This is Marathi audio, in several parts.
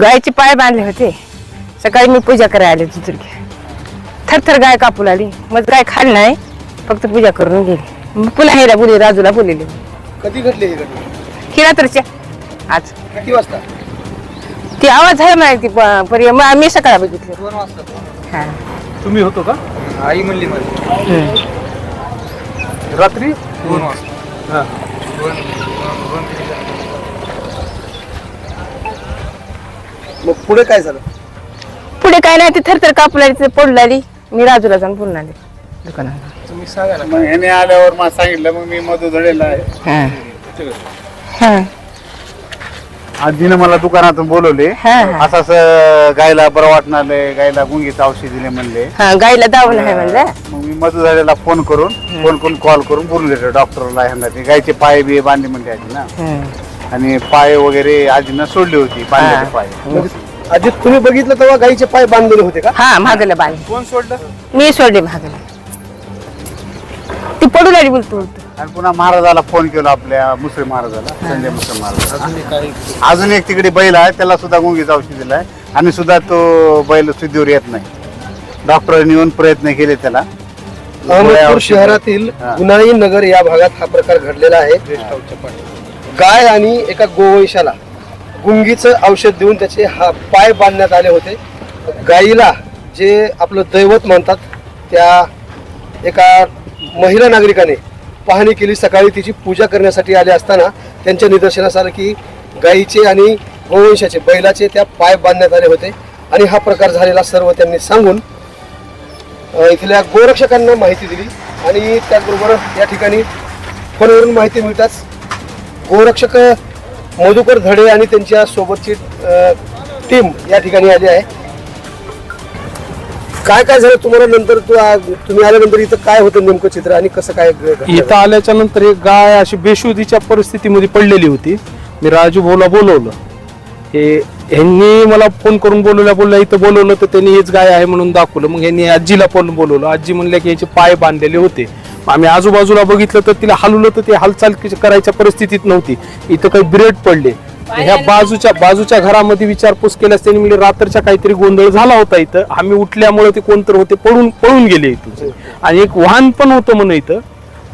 गायचे पाय बांधले होते. सकाळी मी पूजा करायला आले दुसरी थरथर गाय कापू लागली मग गाय खाली नाही फक्त पूजा करून गेली. मग पुन्हा हेला बोलली राजूला बोललेली. कधी घडली ही घटना? ही रात्रीच्या आज. किती वाजता? ती आवाज आहे माहिती पर्य मग मी सकाळी बघितलं. दोन वाजता. हा. तुम्ही होतो का? आई म्हणली मला. हम्म. रात्री दोन वाजता. हा. दोन दोन मग पुढे काय झालं? पुढे काय नाही ती थरथर कापू लागली ते पडू लागली मी राजूला जाऊन बोलून आले. दुकानात तुम्ही सांगा ना. मग ह्याने आल्यावर मला सांगितलं मग मी मधू धडेला आहे. हा. हा. आजीनं मला दुकानातून बोलवले. हा, हा. असं असं गायला बरं वाटणार गायला गुंगीचं औषध दिले म्हणले. हा गाईला दावण आहे म्हणलं. मग मी मधू धडेला फोन करून फोन करून कॉल करून बोलून देतो डॉक्टरला ह्यांना ते गायचे पाय बी बांधले म्हणते आजी ना. हम्म. आणि पाय वगैरे आजीनं सोडली होती बांधलेले पाय. म्हणजे आजी तुम्ही बघितलं तेव्हा गाईचे पाय बांधलेले होते का? हा महागला बांध कोण सोडलं? मी सोडले महागला ती पडू लागली बोलतो बोलतो. आणि पुन्हा महाराजाला फोन केला आपल्या मुस्लिम महाराजाला संजय मुस्लिम महाराज अजून एक तिकडे बैल आहे त्याला सुद्धा गुंगीचं औषध दिलाय. आणि सुद्धा तो बैल शुद्धीवर येत नाही. डॉक्टरांनी येऊन प्रयत्न केले त्याला. अहमदपूर औषध- शहरातील हा. गुनाई नगर या भागात हा प्रकार घडलेला आहे. गाय आणि एका गोवंशाला गुंगीचं औषध देऊन त्याचे हा पाय बांधण्यात आले होते. गाईला जे आपलं दैवत म्हणतात त्या एका महिला नागरिकाने पाहणी केली. सकाळी तिची पूजा करण्यासाठी आले असताना त्यांच्या निदर्शनास आलं की गाईचे आणि गोवंशाचे बैलाचे त्या पाय बांधण्यात आले होते. आणि हा प्रकार झालेला सर्व त्यांनी सांगून इथल्या गोरक्षकांना माहिती दिली. आणि त्याचबरोबर या ठिकाणी फोनवरून माहिती मिळताच गोरक्षक मधुकर धडे आणि त्यांच्या सोबतची टीम या ठिकाणी आली आहे. काय काय झालं तुम्हाला नंतर? तू तुम्ही आल्यानंतर इथं काय होतं नेमकं चित्र आणि कसं काय इथं आल्याच्यानंतर एक गाय अशी बेशुद्धीच्या परिस्थितीमध्ये पडलेली होती. मी राजू भाऊला बोलवलं. हे ह्यांनी मला फोन करून बोलवल्या बोलल्या इथं बोलवलं तर त्यांनी हेच गाय आहे म्हणून दाखवलं. मग ह्यांनी आजीला फोन बोलवलं. आजी म्हणल्या की याचे पाय बांधलेले होते. आम्ही आजूबाजूला बघितलं तर तिला हलवलं तर ते हालचाल करायच्या परिस्थितीत नव्हती. इथं काही ब्रेड पडले. ह्या बाजूच्या बाजूच्या घरामध्ये विचारपूस केल्यास त्यांनी म्हणजे रात्रीच्या काहीतरी गोंधळ झाला होता इथं. आम्ही उठल्यामुळे ते कोणतर होते पळून पळून गेले इथून. आणि एक वाहन पण होतं म्हणून इथं.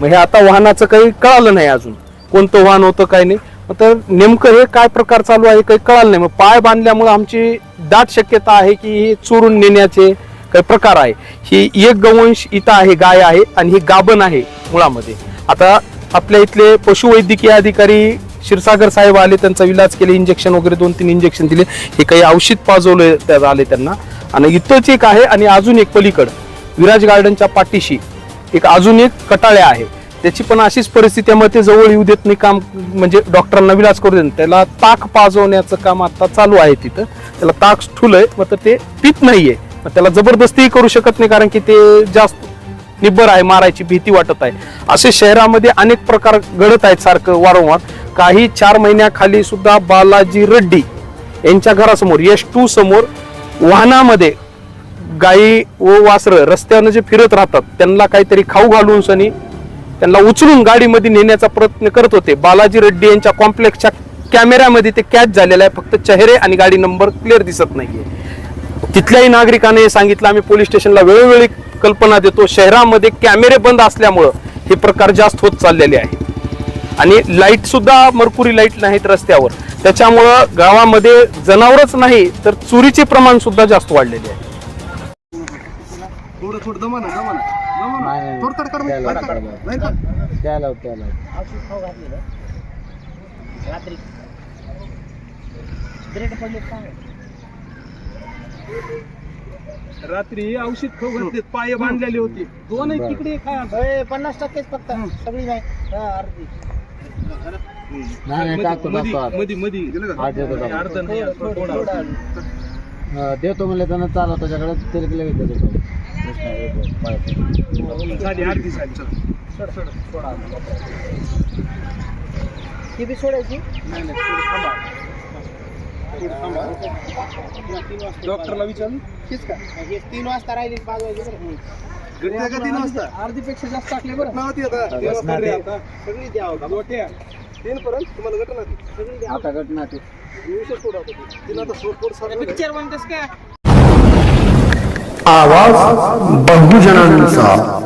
मग हे आता वाहनाचं काही कळालं नाही अजून. कोणतं वाहन होतं काय नाही. मग तर नेमकं हे काय प्रकार चालू आहे काही कळालं नाही. मग पाय बांधल्यामुळे आमची दाट शक्यता आहे की हे चोरून नेण्याचे काही प्रकार आहे. ही एक गवंश इथं आहे गाय आहे आणि ही गाभण आहे मुळामध्ये. आता आपल्या इथले पशुवैद्यकीय अधिकारी क्षीरसागर साहेब आले त्यांचा इलाज केले इंजेक्शन वगैरे दोन तीन इंजेक्शन दिले. हे काही औषध पाजवले त्या- आले त्यांना. आणि इथंच एक आहे आणि अजून एक पलीकड विराज गार्डनच्या पाठीशी. एक अजून एक कटाळ्या आहे. त्याची पण अशीच परिस्थिती आहे, मग ते जवळ येऊ देत नाही. काम म्हणजे डॉक्टरांना विलाज करू देत त्याला ताक पाजवण्याचं काम आता चालू आहे तिथं. त्याला ताक ठुलं आहे मग तर ते पित नाहीये. त्याला जबरदस्ती करू शकत नाही कारण की ते जास्त निब्बर आहे मारायची भीती वाटत आहे. असे शहरामध्ये अनेक प्रकार घडत आहेत सारखं वारंवार. काही चार महिन्याखाली सुद्धा बालाजी रेड्डी यांच्या घरासमोर यश टू समोर वाहनामध्ये गाई व वासरं रस्त्यानं जे फिरत राहतात त्यांना काहीतरी खाऊ घालून सनी त्यांना उचलून गाडीमध्ये नेण्याचा प्रयत्न करत होते. बालाजी रेड्डी यांच्या कॉम्प्लेक्सच्या कॅमेऱ्यामध्ये ते कॅच झालेलं आहे फक्त चेहरे आणि गाडी नंबर क्लिअर दिसत नाहीये. तिथल्याही नागरिकाने सांगितलं आम्ही पोलीस स्टेशनला वेळोवेळी कल्पना देतो शहरामध्ये कॅमेरे बंद असल्यामुळं हे प्रकार जास्त होत चाललेले आहे. आणि लाइट सुद्धा मरकुरी लाइट नाहीत रस्त्यावर. त्याच्यामुळं गावामध्ये जनावरच नाही तर चोरीचे प्रमाण सुद्धा जास्त वाढलेले आहे. थोडं रात्री औषध खाऊ घातले पाय बांधलेले होते. दोन तिकडे पन्नास टक्केच फक्त. सगळी नाही. हा, अर्धी. मधी मधी अर्ध नाही असं थोडा. देतो म्हणले त्यांना चालव त्याच्याकडे तिरकले देतो. झाली अर्धी झाली चल. ती बी सोडायची? नाही नाही थोडी थांबा. थोडी थांबा. डॉक्टरला विचारून तीच का? हे तीन वाजता राहिली पाच वाजे तीन वाजता? अर्धीपेक्षा जास्त टाकले बरं. आता. आता. सगळी द्या होता मोठ्या. तीन पर्यंत तुम्हाला घटना ती. सगळी द्या आता घटना ते. विषय सोडा होता ती. तिला आता सोडपोड सारं पिक्चर म्हणतेस काय आवाज बहुजनांचा.